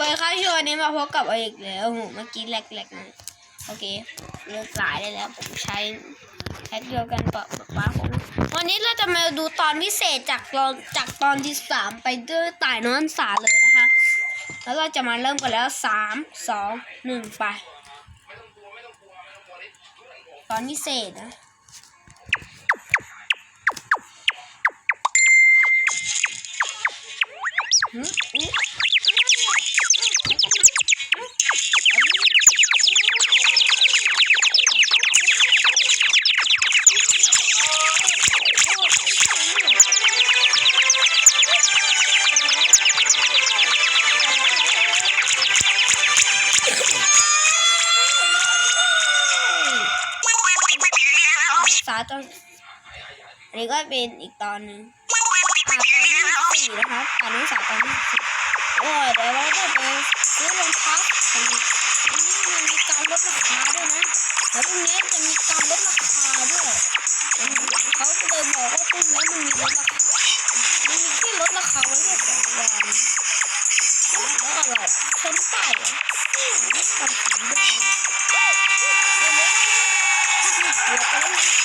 เฟิร์สครับที่วันนี้มาพบกับเอาอีกแล้วเมื่อกี้แหลกๆนะโอเคเลิกสายได้แล้วผมใช้แท็กเดียวกันปะป้าผมวันนี้เราจะมาดูตอนพิเศษจากตอนจากตอนที่สามไปด้วยตายนอนสาเลยนะคะ แล้วเราจะมาเริ่มกันแล้วสามสองหนึ่งไป ตอนพิเศษนะหืมหืม ก็เป็นอีกตอนหนึ่งอ่าตอนที่สี่นะครับอ่านหนังสือตอนที่สี่โอ้ยเดี๋ยวเราได้ไปซื้อรองเท้าของนี่มันมีการลดราคาด้วยนะแล้วพรุ่งนี้จะมีการลดราคาด้วยเขาก็เลยบอกว่าพรุ่งนี้มันมีลดราคามันมีที่ลดราคาไว้แค่สองวันแล้วอะไรชนป้ายเหรออืมนี่มันสีแดงเดี๋ยวเดี๋ยวเดี๋ยวเดี๋ยวไปแล้วนะ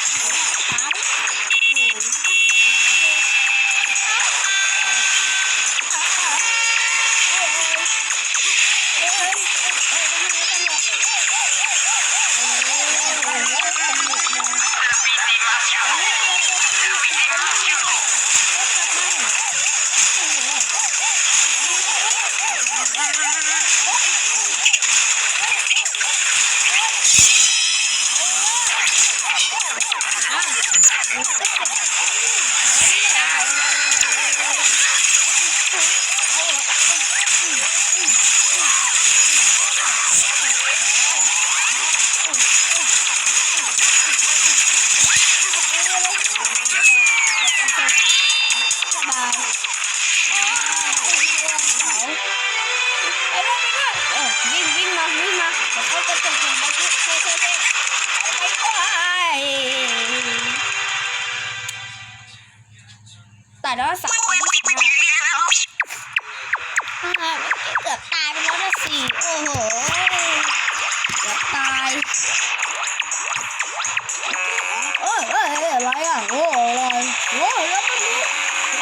อ้ยเอ้ยอะไรอะโอ้อะไรโอ้แล้วมันนี่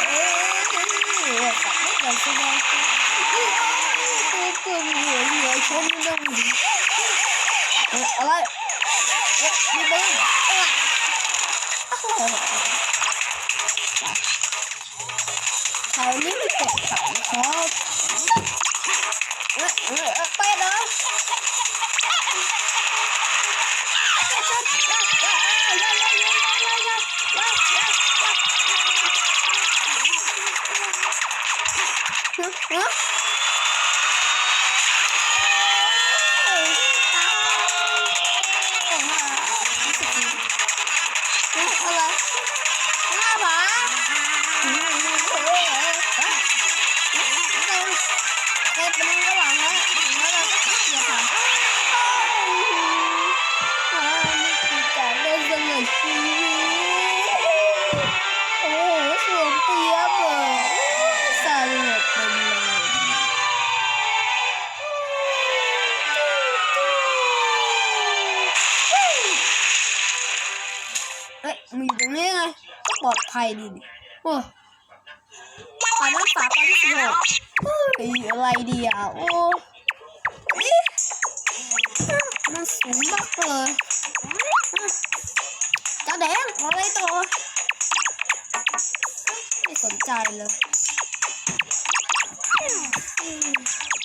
เอ้ยกลับไม่กลับสบายใจตัวตัวเหนื่อยเหนื่อยชนไม่ได้เอ้ยอะไรเอ้ยมีปืนเอ้ยคราวนี้ไม่เก็บขังครับ ดภัยดีนี่โอ้ปาน้ำสาตอนที่สิบหกเฮ้ยอะไรดีอะโอ้เอ๊ะมันสูงมากเลยเจ้าแดงอะไรต่อไม่สนใจเลยอืม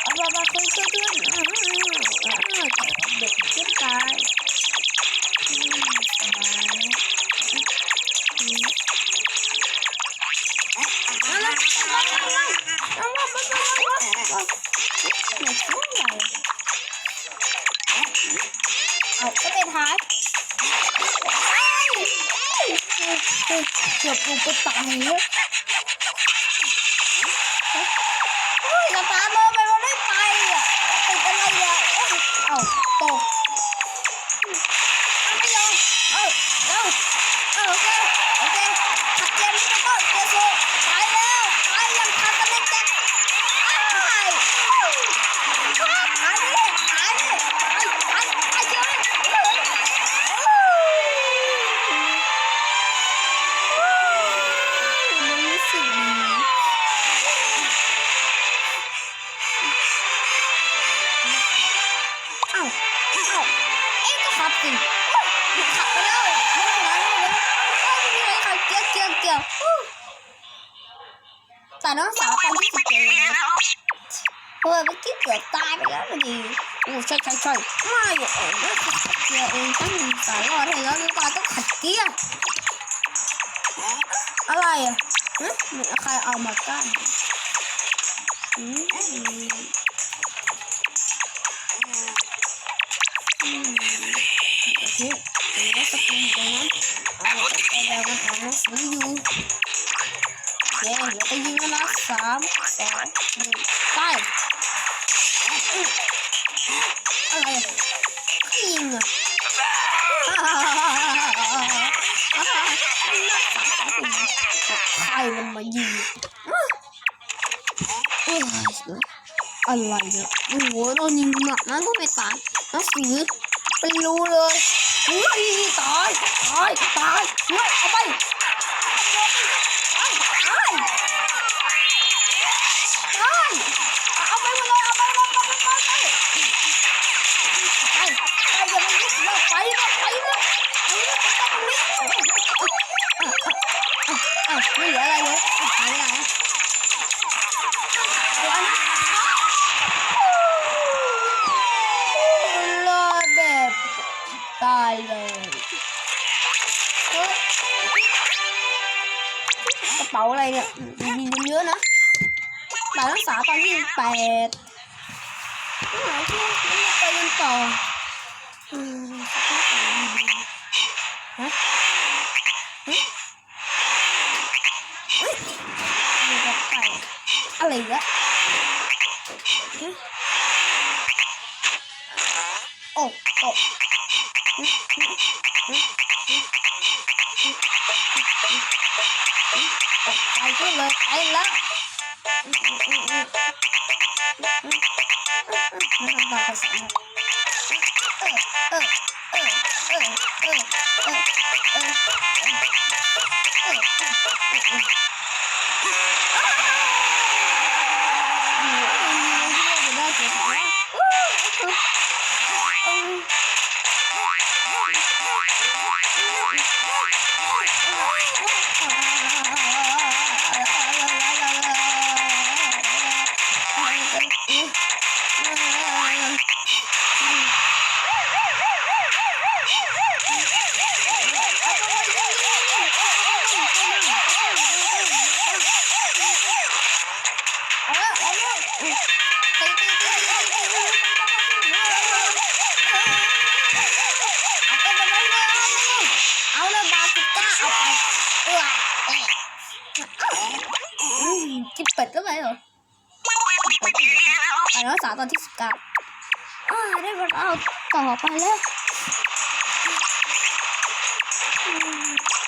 เอาบาบาคุยคุยด้วยอ่า เกือบลงไปตายเลยาวอ้าวเอ๊ก็ขับสิขับไปแล้วไม่เป็นไรไม่เป็นไรไม่เป็นไรค่ะเกี่ยวเกี่ยวเกี่ยวแต่น้องสาวตอนที่สิบเจ็ดเลยนะเฮ้ยเมื่อกี้เกือบตายไปแล้วนะดิโอ้ใช่ใช่ใช่ไม่เออไม่ขัดเกียร์เองฉันสายรอดให้แล้วน้องตาต้องขัดเกียร์อะไรอะฮะมีใครเอามากั้นอืม Okay, the rest of them gone. I want to play that one almost with you. Yeah, you're taking the last sub. So, five. Okay. King. Ai là mà gì? Ôi, anh lại được. Ủa, nó nhìn mặt nó có mệt tàn. นักสีเป็นรูเลยอุ้ยตายตายตายเฮ้ยเอาไป ไปที่แปดไม่ไหวที่ไปกันต่อฮะมีกระไปอะไรวะโอ้โอ้ไปที่เลยไปแล้ว Ah!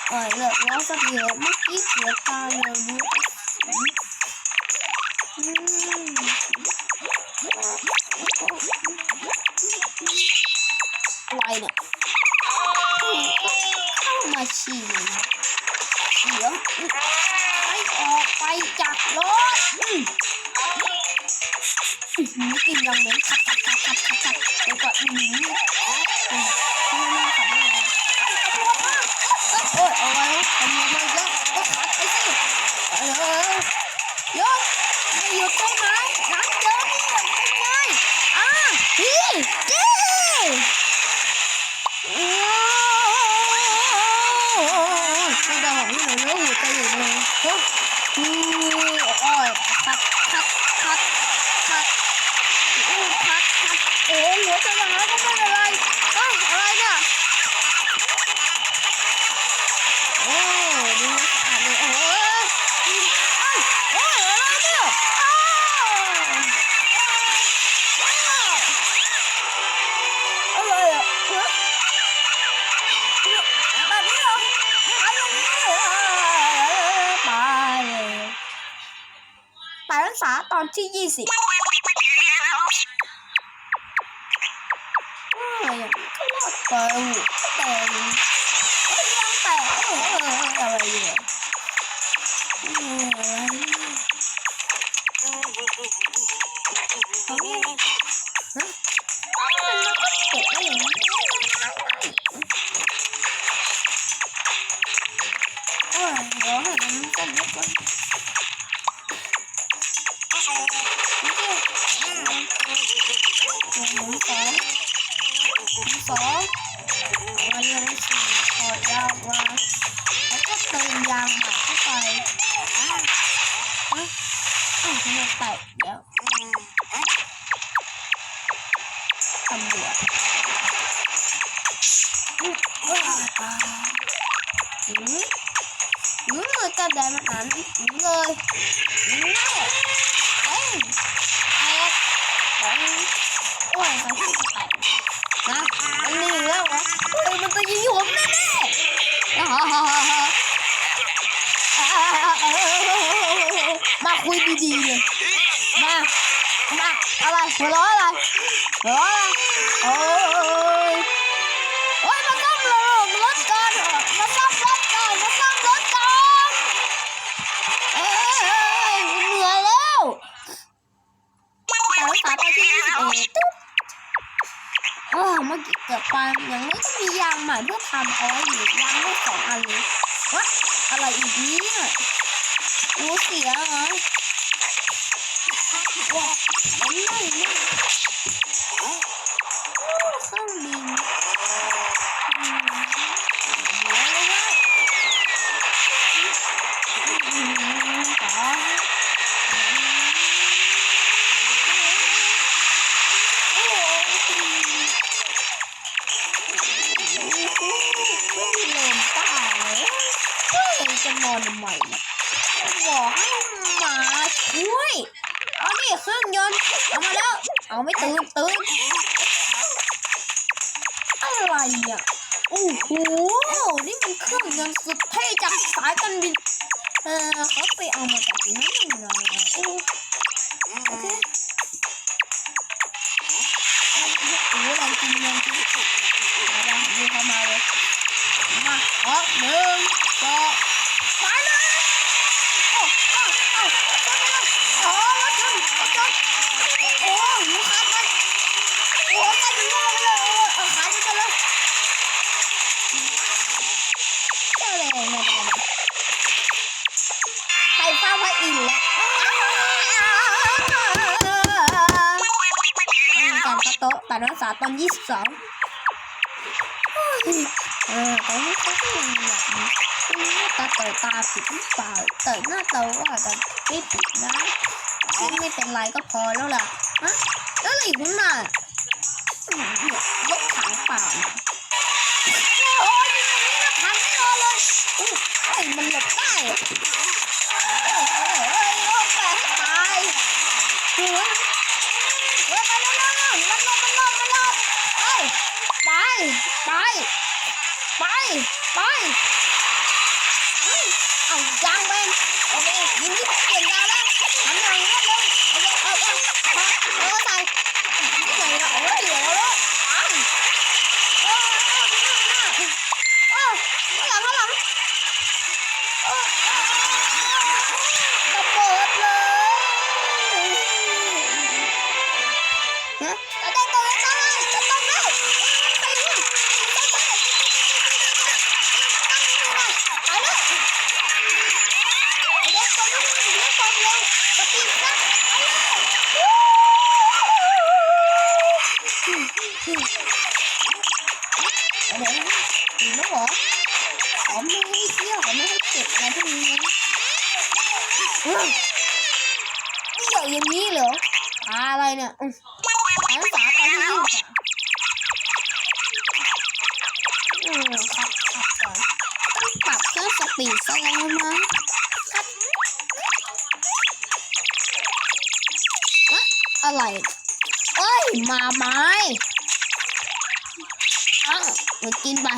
เออเลิกแล้วสักเยอะเมื่อกี้เสียตาเลยมุ้อะไรเนี่ย ไปดาองนี่หน่อยเนื้อหัวใจยนะ ไปรักษาตอนที่ยี่สิบไม่ก็รอดไปแต่ยังแต่อะไรอยู่ ยาวมาแล้วก็เติมยางใหม่เข้าไปฮะอ้าวทำไมแตกเดี๋ยวตำรวจอืมว้าวอืมอืมเลยกระแดงมันอ่านอืมเลย เร้ออะไรโอ้ยโอ้ยมาซ่อมรถรถก่อนมาซ่อมรถก่อนมาซ่อมรถก่อนเอ้ยเหนื่อยแล้วแต่รักษาตอนที่ยี่ตุ๊บโอ้เมื่อกี้เกือบไปอย่างนี้ก็มียางใหม่เพื่อทำเอาไว้อยู่ยางได้สองอันเลยวะอะไรอีกเนี่ยกูเสียเหรอว้าวมันไม่ไม่ โจากสายการบิน เออเขาไปเอามาจากที่นั่นเลยอะโอ้โอเคโอ้โหแรงจริงแรงจริงมาดังดูเข้ามาเลย มาออหนึ่งสอง ยี่สิบสองเออตอนนี้เขาก็ยังแบบนี้หน้าตาเตยตาผิดหรือเปล่าเตยหน้าเตาว่ากันไม่ผิดนะที่ไม่เป็นไรก็พอแล้วล่ะฮะแล้วอะไรอีกข้างหน้าอืมเนี่ยรถถังเปล่าโอ้ยมันี่รถถังไม่รอเลยอุ้ยมันหลบได้ อืมครับครับก่อนต้องปรับเพื่อสปีดซะแล้วมั้งครับอะอะไรเอ้ยมาไม้อ้าวมากินไป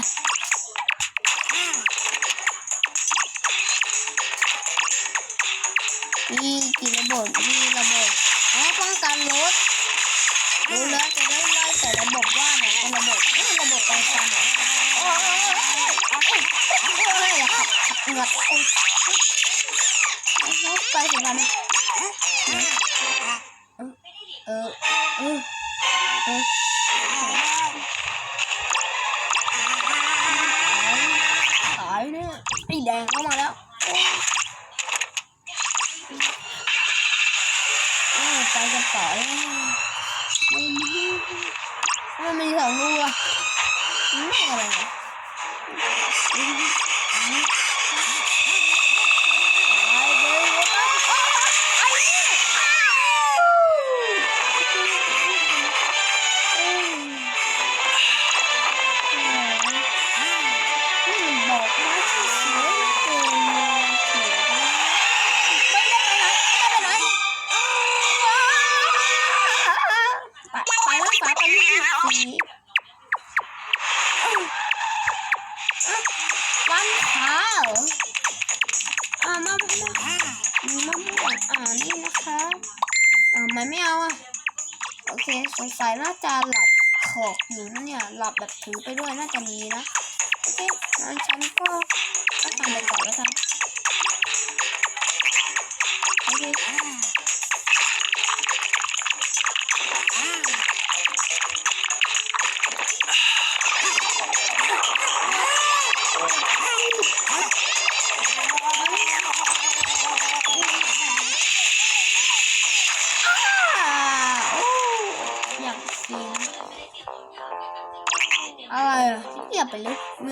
เตายเนี่ยไอแดงเข้ามาัยน่าจะหลับขอบอยู่นะเนี่ย หลับแบบถือไปด้วยน่าจะมีนะโอเคงั้นฉันก็ก็ทำไปก่อนแล้วกัน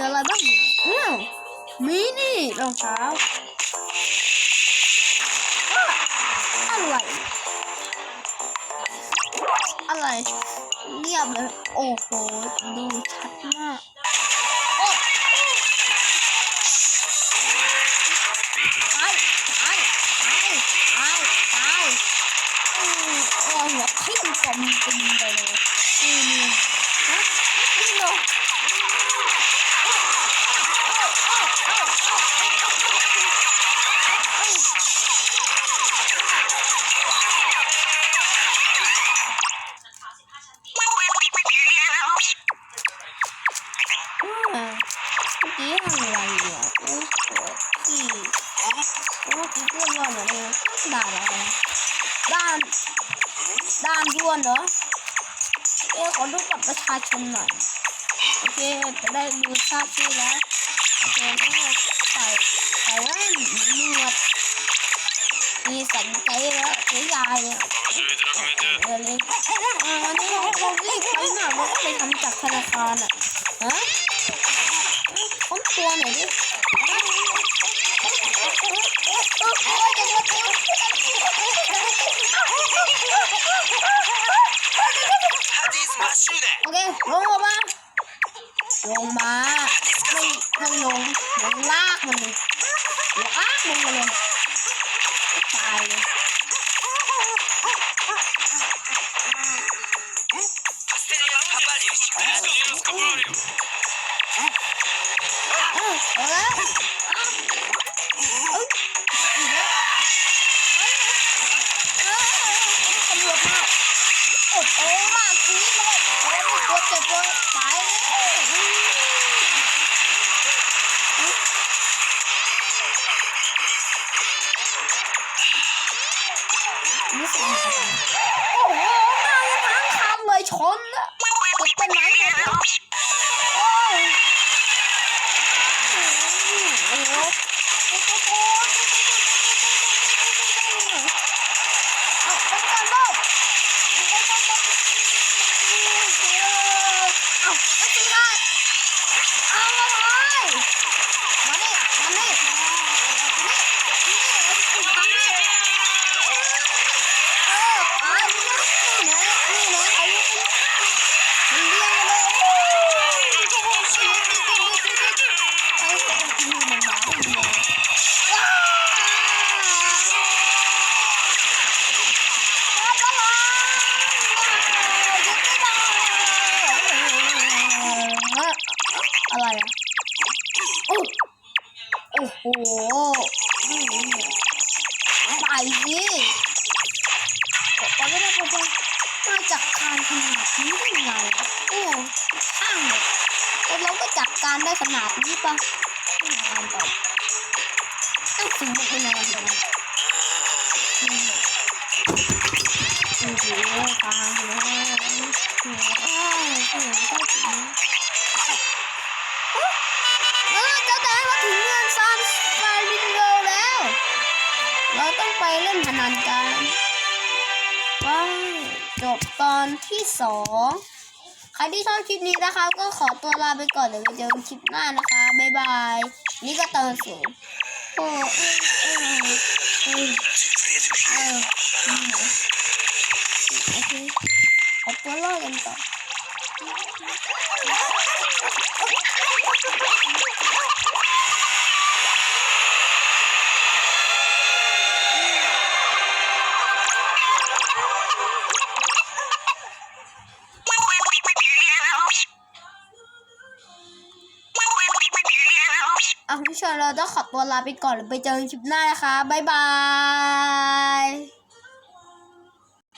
อะไรบ้างเนี่ยอ้าวมีนี่รองเท้าอะไร อะไรเงียบเลย โอ้โห ดูชัดมากโอ้ตายตายตายตายตายอืมโอ้หัวทิ่มกลมตึงไปเลยนี่ ได้ดูทราบชื่อแล้วโอเคแล้วใส่ใส่แว่นหนวดมีสัญใจแล้วเสียยายเนี่ยเออเลยเออวันนี้เราเรารีบไปหน่อยเราต้องไปทำจากธนาคารอะฮะคนตัวหน่อยดิโอเคลงมา ลงมาไม่ไม่ลงลงลากมันเลยลากมันมาเลยตายเลยเออ ไปสิก็ไม่ได้ปะมาจากการขนาดนี้ได้ไงโอ้ช่างเลยแต่เราก็จัดการได้ขนาดนี้ปะไม่อ่านต่อต้องถึงมันเป็นอะไรกันนะอืมโอ้โหตายแล้วโอ้โหต้องถึง นพนันกันว้าอนที่สองใครที่ชอบคลิปนี้นะครับก็ขอตัวลาไปก่อนเดี๋ยวไปเจอกันคลิปหน้านะคะ บ๊ายบาย นี่ก็เติมสูงโอ้เออเออเออเออโอเคเอาตัวรอดกันต่อ ต้องขอตัวลาไปก่อนแล้วไปเจอกันคลิปหน้านะคะ บ๊ายบาย